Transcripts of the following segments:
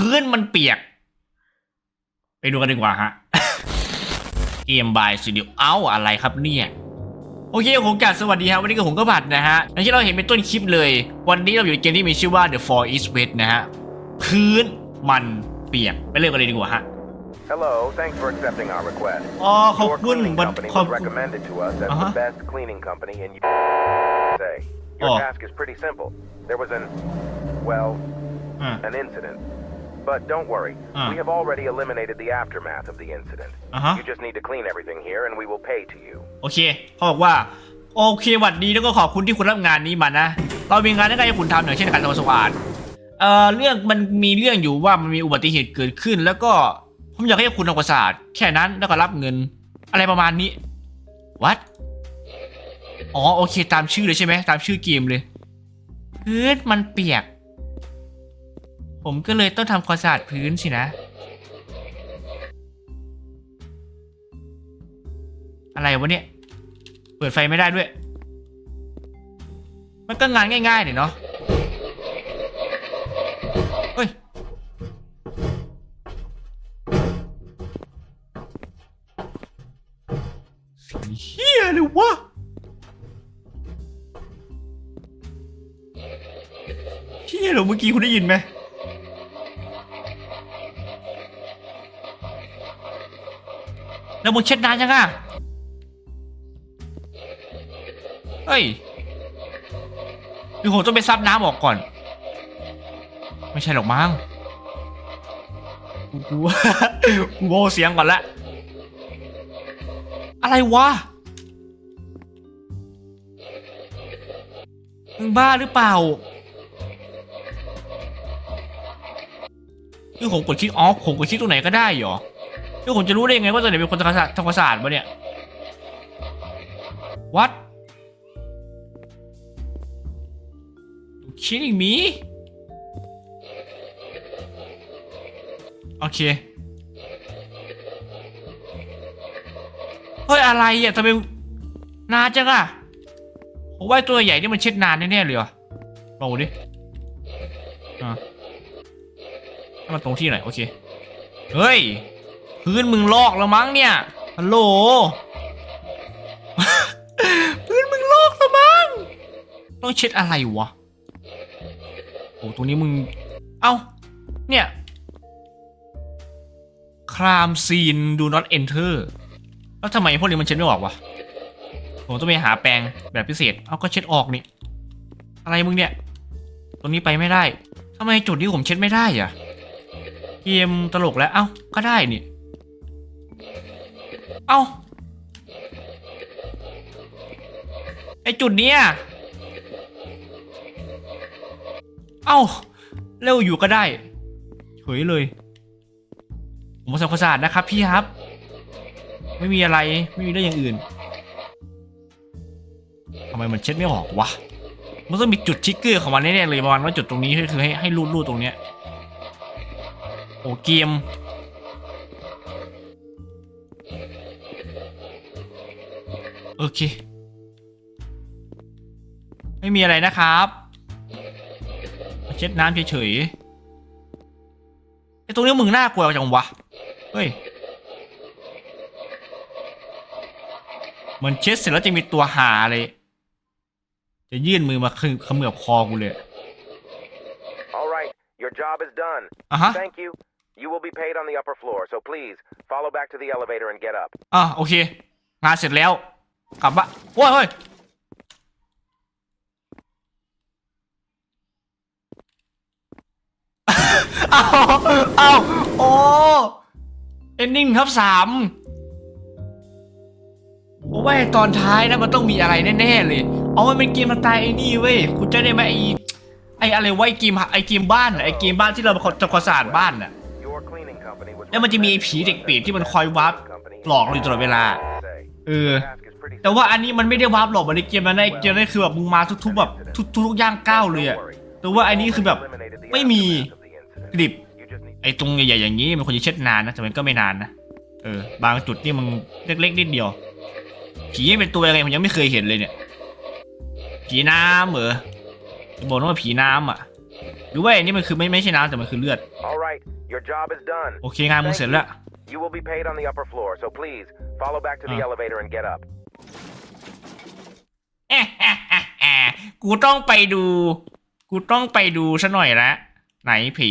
พื้นมันเปียก ไปดูกันดีกว่าฮะเกมบายสตูดิโอเอ้าอะไรครับเนี่ยโอเคผมกลับสวัสดีครับวันนี้ก็ผมก็บัดนะฮะอย่างที่เราเห็นเป็นต้นคลิปเลย วันนี้เราอยู่ในเกมที่มีชื่อว่า The Four East West นะฮะ พื้นมันเปียก ไปเริ่มกันเลยดีกว่าฮะ Hello, thanks for accepting our request. อ๋อขอบ Your คุณ cleaning วัน company ขอบ was คุณ recommended to us as Uh-huh. the best cleaning company in USA. Your Oh. task is pretty simple. There was an, well, อ่า an incident. But don't worry, Uh. we have already eliminated the aftermath of the incident. Uh-huh. You just need to clean everything here and we will pay to you. โอเคเขาบอกว่า โอเคหวัดดีแล้วก็ขอบคุณที่คุณรับงานนี้มานะ เรามีงานให้คุณทำอย่างเช่นการทำความสะอาดเอ่อเรื่องมันมีเรื่องอยู่ว่ามันมีอุบัติเหตุเกิดขึ้น แล้วก็ผมอยากให้คุณทำความสะอาดแค่นั้นแล้วก็รับเงิน อะไรประมาณนี้ วัดอ๋อโอเค ตามชื่อเลยใช่ไหมตามชื่อเกมเลยพื้นมันเปียก ผมก็เลยต้องทำความสะอาดพื้นสินะ อะไรวะเนี่ย เปิดไฟไม่ได้ด้วย มันก็งานง่ายๆเนี่ยเนาะเฮ้ยเสียงเฮียเลยวะเฮียเหรอเมื่อกี้คุณได้ยินไหม แล้วมึงเช็ดนานยังอะเฮ้ยหรือผมต้องไปซับน้ำออกก่อน ไม่ใช่หรอกมั้งกูกูโง่เสียงก่อนละ อะไรวะมึงบ้าหรือเปล่าคือผมกดคลิกออฟผมกดคลิกตรงไหนก็ได้เหรอ คือผมจะรู้ได้ยังไงว่าตัวไหนเป็นคนทำความสะอาดทำความสะอาดวะเนี่ย What You kidding me โอเค เฮ้ย อะไรอะทำไมนานจังอะผมว่าไอ้ตัวใหญ่นี่มันเช็ดนานแน่ๆเลยเหรอลองดูดิอะให้มันตรงที่ไหน โอเค เฮ้ย พื้นมึงลอกแล้วมั้งเนี่ยฮัลโหลพื้นมึงลอกแล้วมั้งต้องเช็ดอะไรวะโอ้ตรงนี้มึง เอ้า เนี่ย ครามซีน do not enter แล้วทำไมพวกนี้มันเช็ดไม่ออกวะ ผมต้องไปหาแปรงแบบพิเศษ เอาก็เช็ดออกนี่ อะไรมึงเนี่ย ตรงนี้ไปไม่ได้ทำไมจุดนี้ผมเช็ดไม่ได้อะเกมตลกแล้ว เอ้า ก็ได้นี่ เอ้า ไอจุดเนี้ยเอ้า เร็วอยู่ก็ได้เฉยเลย ผมมาทำความสะอาดนะครับพี่ครับ ไม่มีอะไร ไม่มีเรื่องอย่างอื่นทำไมมันเช็ดไม่ออกวะ มันต้องมีจุดชิกเกอร์ของมันแน่ๆเลยประมาณว่าจุดตรงนี้คือให้ให้รูดรูดตรงเนี้ย โอ้เกม โอเค ไม่มีอะไรนะครับมาเช็ดน้ำเฉยๆไอ้ตรงนี้มึงน่ากลัวจังวะ เฮ้ย เหมือนเช็ดเสร็จแล้วจะมีตัวหาเลย จะยื่นมือมาคือเขมือบคอกูเลย All right, your job is done. อะฮะ Thank you. You will be paid on the upper floor, so please follow back to the elevator and get up. อะโอเค งานเสร็จแล้ว กลับบ้านโอ้ยเฮ้ยเอาเอาโอ้เอนดิ้งครับสามผมว่าไอ้ตอนท้ายนะมันต้องมีอะไรแน่ๆเลย เอามันเป็นเกมสไตล์ไอ้นี่เว้ย คุณจะได้ไหมไอ้ไอ้อะไรวะไอ้เกมไอ้เกมบ้านไอ้เกมบ้านที่เราทำความสะอาดบ้านน่ะ แล้วมันจะมีไอ้ผีเด็กเปรตที่มันคอยวาร์ปหลอกเราอยู่ตลอดเวลา เออ แต่ว่าอันนี้มันไม่ได้วาร์ปหรอกมันในเกมนั้นในเกมนั้นคือแบบมึงมาทุกๆแบบทุกทุกๆย่างก้าวเลยอะแต่ว่าอันนี้คือแบบไม่มีกริบ You just need ไอ้ตรงใหญ่ๆอย่างนี้มันควรจะเช็ดนานนะแต่มันก็ไม่นานนะเออบางจุดนี่มันเล็กๆนิดเดียวผีเป็นตัวยังไงผมยังไม่เคยเห็นเลยเนี่ย ผีน้ำเหรอบอกนะว่าผีน้ำอะหรือว่าอันนี้มันคือไม่ไม่ใช่น้ำแต่มันคือเลือด All right, your job is done. โอเคงานมึงเสร็จแล้ว You will be paid on the upper floor, so please follow back to the Ah. elevator and get up. กูต้องไปดู กูต้องไปดูซะหน่อยละไหนผี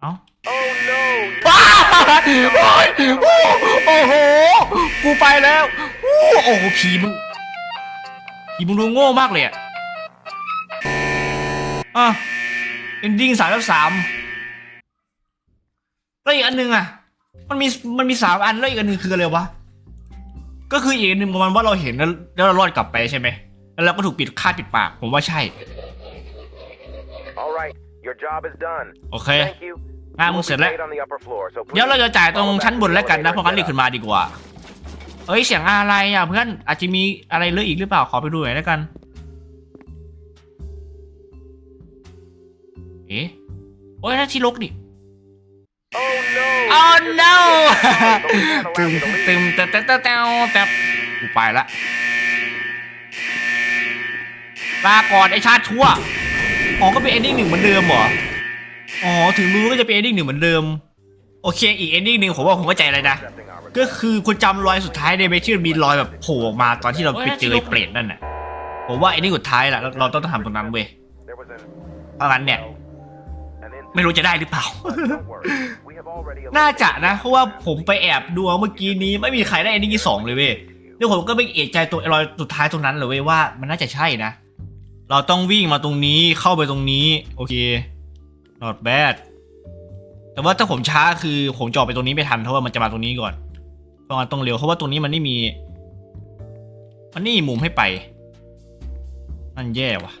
เอ้าว้าโอ้โอ้โอ้โห กูไปแล้ว โอ้โห ผีมึง ผีมึงดูโง่มากเลยอะอะเอนดิ้งสามแล้วสามแล้วอีกอันหนึ่งอะมันมี มันมีสามอันแล้วอีกอันหนึ่งคืออะไรวะ ก็คืออีกอันหนึ่งประมาณว่าเราเห็นแล้วแล้วเรารอดกลับไปใช่ไหมแล้วเราก็ถูกปิดค่าปิดปาก ผมว่าใช่ All right, your job is done. โอเค Thank you. งาน You มึ will งเสร็จ be แล้ว paid on the upper floor, so เดี๋ยว please เราจะจ่ายตรง follow back ชั้น to บน the แล้วกันนะ elevator เพราะงั้น and รี get บขึ้ up. นมาดีกว่า เอ้ยเสียงอะไรอะเพื่อนอาจจะมีอะไรเหลืออีกหรือเปล่าขอไปดูหน่อยแล้วกัน เอ๊ะโอ้ยนั่นที่ลกดิ Oh no! Oh no But we can't ตึ allow ม you to leave. ตึมแต่แต่แต่แต่แต่กูไปละลาก่อนไอชาติชั่ว อ๋อ ก็เป็นเอนดิ้งหนึ่งเหมือนเดิมเหรอ อ๋อ ถึงรู้ก็จะเป็นเอนดิ้งหนึ่งเหมือนเดิม โอเค อีกเอนดิ้งหนึ่งผมว่าผมเข้าใจเลยนะ Accepting our ก็คือคุณจำรอยสุดท้ายในเมที่มันมีรอยแบบโผล่ออกมาตอนที่เราไปเจอไอ้เปรตนั่นน่ะ ผมว่าไอ้นี่สุดท้ายแหละเราเราต้องทำตรงนั้นเว้ย There was an เพราะงั้นเนี่ย an incident. ไม่รู้จะได้หรือเปล่า น่าจะนะเพราะว่าผมไปแอบดูเมื่อกี้นี้ไม่มีใครได้ไอ้นี่ที่สองเลยเว้ยแล้วผมก็ไปเอะใจตัวไอ้รอยสุดท้ายตรงนั้นเลยเว้ยว่ามันน่าจะใช่นะ เราต้องวิ่งมาตรงนี้เข้าไปตรงนี้ โอเค not bad แต่ว่าถ้าผมช้าคือผมจออกไปตรงนี้ไม่ทันเพราะว่ามันจะมาตรงนี้ก่อนเพราะงั้นต้องเร็วเพราะว่าตรงนี้มันไม่มี มันไม่มุมให้ไปนั่นแย่ว่ะ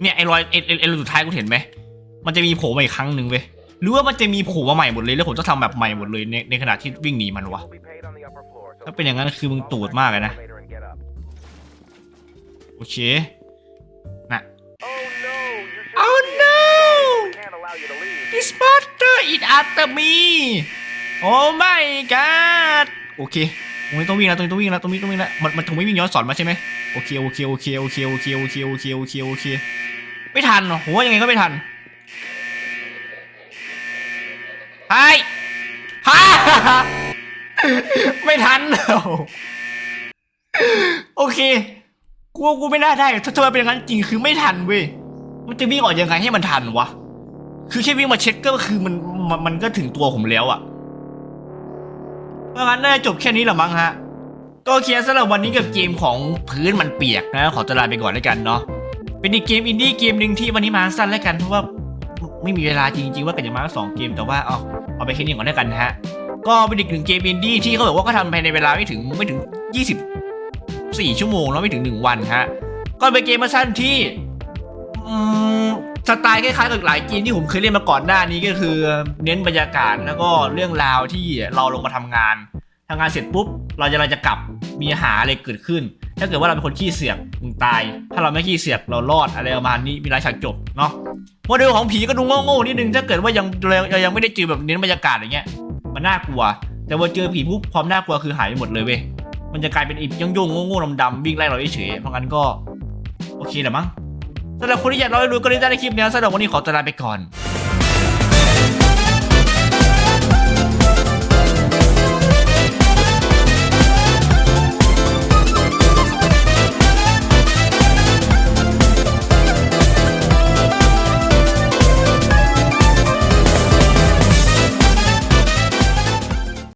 เนี่ยไอ้รอยไอ้ไอ้ไอ้รอยสุดท้ายกูเห็นไหมมันจะมีโผล่มาอีกครั้งหนึ่งเว้ยหรือว่ามันจะมีโผล่มาใหม่หมดเลยแล้วผมต้องทำแบบใหม่หมดเลยในในขณะที่วิ่งหนีมันวะถ้าเป็นอย่างนั้นคือมึงตูดมากเลยนะโอเคนะ Oh no! Oh no! This monster is after me Oh my god โอเคตรงนี้ต้องวิ่งแล้วตรงนี้ต้องวิ่งแล้วตรงนี้ต้องวิ่งแล้วมันมันถึงไม่วิ่งย้อนสอนมาใช่ไหมโอเคโอเคโอเคโอเคโอเคโอเคโอเคโอเคโอเค ไม่ทันหรอผมว่ายังไงก็ไม่ทันไฮฮ่าไม่ทันโอเค กูกูไม่น่าได้ถ้าเธอเป็นอย่างนั้นจริงคือไม่ทันเว้ย มันจะวิ่งออกยังไงให้มันทันวะ คือแค่วิ่งมาเช็คก็คือมันมันมันก็ถึงตัวผมแล้วอะเพราะงั้นน่าจบแค่นี้แหละมั้งฮะ ก็โอเคสำหรับวันนี้กับเกมของพื้นมันเปียกนะ ขอตลาไปก่อนแล้วกันเนาะ เป็นอีกเกมอินดี้เกมหนึ่งที่วันนี้มาสั้นแล้วกันเพราะว่าไม่มีเวลาจริงๆว่ากันจะมาสองเกมแต่ว่าเอาเอาไปแค่นี้ก่อนแล้วกันนะฮะก็เป็นอีกหนึ่งเกมอินดี้ที่เขาบอกว่าก็ทำภายในเวลาไม่ถึงไม่ถึง 24 ชั่วโมงแล้วไม่ถึง 1 วันฮะก็เป็นเกมมาสั้นที่สไตล์คล้ายๆกับหลายเกมที่ผมเคยเล่นมาก่อนหน้านี้ก็คือ เน้นบรรยากาศแล้วก็เรื่องราวที่เราลงมาทำงานทำงานเสร็จปุ๊บ เราจะเราจะกลับมีหาอะไรเกิดขึ้น ถ้าเกิดว่าเราเป็นคนขี้เสียกมึงตาย ถ้าเราไม่ขี้เสียกเรารอดอะไรประมาณนี้มีรายฉากจบเนาะโมเดลของผีก็ดูโง่ๆนิดนึงถ้าเกิดว่ายังเรายังไม่ได้เจอแบบเน้นบรรยากาศอย่างเงี้ยมันน่ากลัว แต่พอเจอผีปุ๊บความน่ากลัวคือหายไปหมดเลยเว้ยมันจะกลายเป็นอีกย่องๆโง่ๆดำๆวิ่งไล่เราเฉยๆเพราะงั้นก็ โอเคแหละมั้งสำหรับคนที่อยากรอดูก็ได้ในคลิปนี้สำหรับวันนี้ขอตัวลาไปก่อน